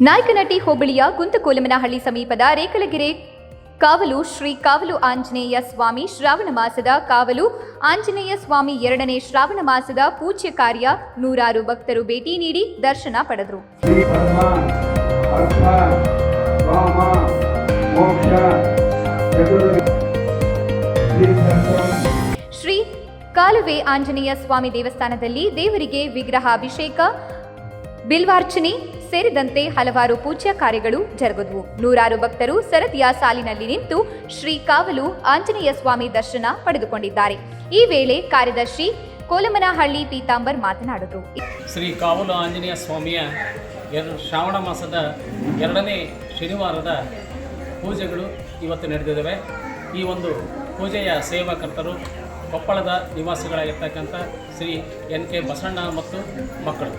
ನಾಯಕನಹಟ್ಟಿ ಹೋಬಳಿಯ ಕುಂತಕೋಲಮನಹಳ್ಳಿ ಸಮೀಪದ ರೇಕಲಗೆರೆ ಕಾವಲು ಶ್ರೀ ಕಾವಲು ಆಂಜನೇಯ ಸ್ವಾಮಿ ಶ್ರಾವಣ ಮಾಸದ ಕಾವಲು ಆಂಜನೇಯ ಸ್ವಾಮಿ ಎರಡನೇ ಶ್ರಾವಣ ಮಾಸದ ಪೂಜ್ಯ ಕಾರ್ಯ ನೂರಾರು ಭಕ್ತರು ಭೇಟಿ ನೀಡಿ ದರ್ಶನ ಪಡೆದರು. ಶ್ರೀ ಕಾಲುವೆ ಆಂಜನೇಯ ಸ್ವಾಮಿ ದೇವಸ್ಥಾನದಲ್ಲಿ ದೇವರಿಗೆ ವಿಗ್ರಹ ಅಭಿಷೇಕ ಬಿಲ್ವಾರ್ಚನೆ ಸೇರಿದಂತೆ ಹಲವಾರು ಪೂಜ್ಯ ಕಾರ್ಯಗಳು ಜರುಗಿದವು. ನೂರಾರು ಭಕ್ತರು ಸರದಿಯ ಸಾಲಿನಲ್ಲಿ ನಿಂತು ಶ್ರೀ ಕಾವಲು ಆಂಜನೇಯ ಸ್ವಾಮಿ ದರ್ಶನ ಪಡೆದುಕೊಂಡಿದ್ದಾರೆ. ಈ ವೇಳೆ ಕಾರ್ಯದರ್ಶಿ ಕೋಲಮನಹಳ್ಳಿ ಪೀತಾಂಬರ್ ಮಾತನಾಡಿದರು ಶ್ರೀ ಕಾವಲು ಆಂಜನೇಯ ಸ್ವಾಮಿಯ ಶ್ರಾವಣ ಮಾಸದ ಎರಡನೇ ಶನಿವಾರದ ಪೂಜೆಗಳು ಇವತ್ತು ನಡೆದಿದ್ದಾವೆ. ಈ ಒಂದು ಪೂಜೆಯ ಸೇವಾಕರ್ತರು ಕೊಪ್ಪಳದ ನಿವಾಸಿಗಳಾಗಿರ್ತಕ್ಕಂಥ ಶ್ರೀ ಎನ್ ಕೆ ಬಸಣ್ಣ ಮತ್ತು ಮಕ್ಕಳು.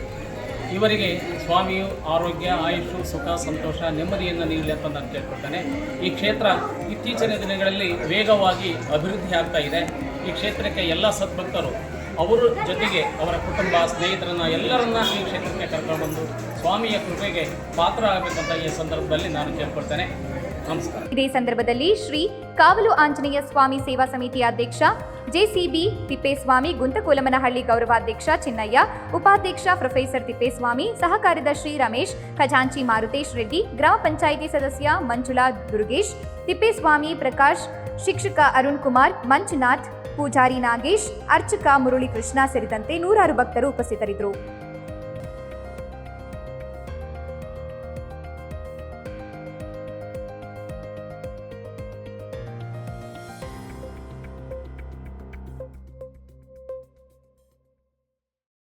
ಇವರಿಗೆ ಸ್ವಾಮಿಯು ಆರೋಗ್ಯ, ಆಯುಷು, ಸುಖ, ಸಂತೋಷ, ನೆಮ್ಮದಿಯನ್ನು ನೀಡಲಿ ಅಂತ ನಾನು ಕೇಳ್ಕೊಳ್ತೇನೆ. ಈ ಕ್ಷೇತ್ರ ಇತ್ತೀಚಿನ ದಿನಗಳಲ್ಲಿ ವೇಗವಾಗಿ ಅಭಿವೃದ್ಧಿ ಆಗ್ತಾ ಇದೆ. ಈ ಕ್ಷೇತ್ರಕ್ಕೆ ಎಲ್ಲ ಸದ್ಭಕ್ತರು, ಅವರ ಜೊತೆಗೆ ಅವರ ಕುಟುಂಬ, ಸ್ನೇಹಿತರನ್ನ ಎಲ್ಲರನ್ನ ಈ ಕ್ಷೇತ್ರಕ್ಕೆ ಕರ್ಕೊಂಡು ಬಂದು ಸ್ವಾಮಿಯ ಕೃಪೆಗೆ ಪಾತ್ರ ಆಗಬೇಕಂತ ಈ ಸಂದರ್ಭದಲ್ಲಿ ನಾನು ಕೇಳ್ಕೊಳ್ತೇನೆ. ನಮಸ್ಕಾರ. ಇದೇ ಸಂದರ್ಭದಲ್ಲಿ ಶ್ರೀ ಕಾವಲು ಆಂಜನೇಯ ಸ್ವಾಮಿ ಸೇವಾ ಸಮಿತಿ ಅಧ್ಯಕ್ಷ ಜೆಸಿಬಿ ತಿಪ್ಪೇಸ್ವಾಮಿ ಗುಂತಕೋಲಮನಹಳ್ಳಿ ಗೌರವಾಧ್ಯಕ್ಷ ಚಿನ್ನಯ್ಯ, ಉಪಾಧ್ಯಕ್ಷ ಪ್ರೊಫೆಸರ್ ತಿಪ್ಪೇಸ್ವಾಮಿ, ಸಹಕಾರದ ಶ್ರೀ ರಮೇಶ್, ಖಜಾಂಚಿ ಮಾರುತೇಶ್ ರೆಡ್ಡಿ, ಗ್ರಾಮ ಪಂಚಾಯಿತಿ ಸದಸ್ಯ ಮಂಜುಳಾ ದುರ್ಗೇಶ್, ತಿಪ್ಪೇಸ್ವಾಮಿ ಪ್ರಕಾಶ್, ಶಿಕ್ಷಕ ಅರುಣ್ ಕುಮಾರ್, ಮಂಜುನಾಥ್, ಪೂಜಾರಿ ನಾಗೇಶ್, ಅರ್ಚಕ ಮುರುಳಿ ಕೃಷ್ಣ ಸೇರಿದಂತೆ ನೂರಾರು ಭಕ್ತರು ಉಪಸ್ಥಿತರಿದ್ದರು.